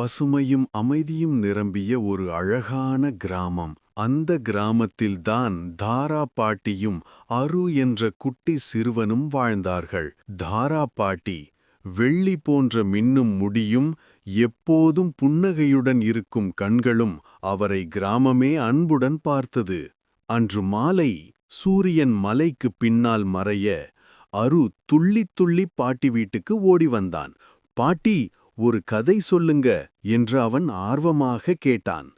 பசுமையும் அமைதியும் நிரம்பிய ஒரு அழகான கிராமம். அந்த கிராமத்தில்தான் தாரா பாட்டியும் அரு என்ற குட்டி சிறுவனும் வாழ்ந்தார்கள். தாரா பாட்டி வெள்ளி போன்ற மின்னும் முடியும் எப்போதும் புன்னகையுடன் இருக்கும் கண்களும் அவரை கிராமமே அன்புடன் பார்த்தது. அன்று மாலை சூரியன் மலைக்குப் பின்னால் மறைய அரு துள்ளித் துள்ளி பாட்டி வீட்டுக்கு ஓடி வந்தான். பாட்டி ஒரு கதை சொல்லுங்க என்று அவன் ஆர்வமாக கேட்டான்.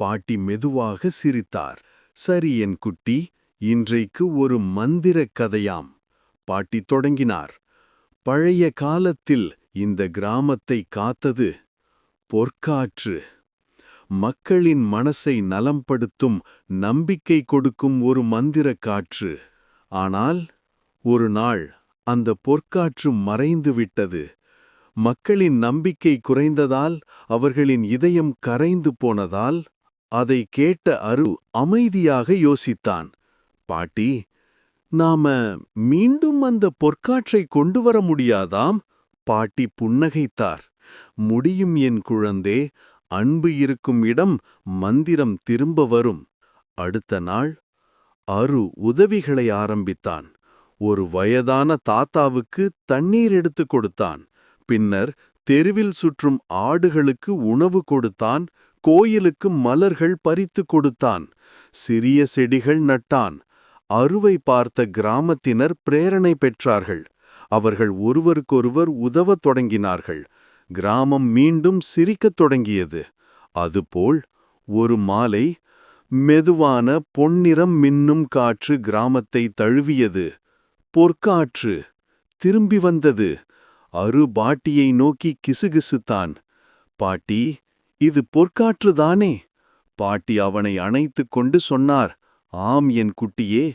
பாட்டி மெதுவாக சிரித்தார். சரி என் குட்டி இன்றைக்கு ஒரு மந்திரக் கதையாம். பாட்டி தொடங்கினார். பழைய காலத்தில் இந்த கிராமத்தை காத்தது பொற்காற்று. மக்களின் மனசை நலம்படுத்தும் நம்பிக்கை கொடுக்கும் ஒரு மந்திரக் காற்று. ஆனால் ஒரு நாள் அந்த பொற்காற்று மறைந்து விட்டது. மக்களின் நம்பிக்கை குறைந்ததால் அவர்களின் இதயம் கரைந்து போனதால் அதை கேட்ட அரு அமைதியாக யோசித்தான். பாட்டி நாம மீண்டும் அந்த பொற்காற்றை கொண்டு வர முடியாதாம்? பாட்டி புன்னகைத்தார். முடியும் என் குழந்தே அன்பு இருக்கும் இடம் மந்திரம் திரும்ப வரும். அடுத்த நாள் அரு உதவிகளை ஆரம்பித்தான். ஒரு வயதான தாத்தாவுக்கு தண்ணீர் எடுத்துக் கொடுத்தான். பின்னர் தெருவில் சுற்றும் ஆடுகளுக்கு உணவு கொடுத்தான் கோயிலுக்கு மலர்கள் பறித்து கொடுத்தான். சிறிய செடிகள் நட்டான். அறுவை பார்த்த கிராமத்தினர் பிரேரணை பெற்றார்கள். அவர்கள் ஒருவருக்கொருவர் உதவத் தொடங்கினார்கள். கிராமம் மீண்டும் சிரிக்கத் தொடங்கியது. அதுபோல் ஒரு மாலை மெதுவான பொன்னிறம் மின்னும் காற்று கிராமத்தை தழுவியது. பொற்காற்று திரும்பி வந்தது. அரு பாட்டியை நோக்கி கிசுகிசுத்தான். பாட்டி இது பொற்காற்றுதானே? பாட்டி அவனை அணைத்துக் கொண்டு சொன்னார். ஆம் என் குட்டியே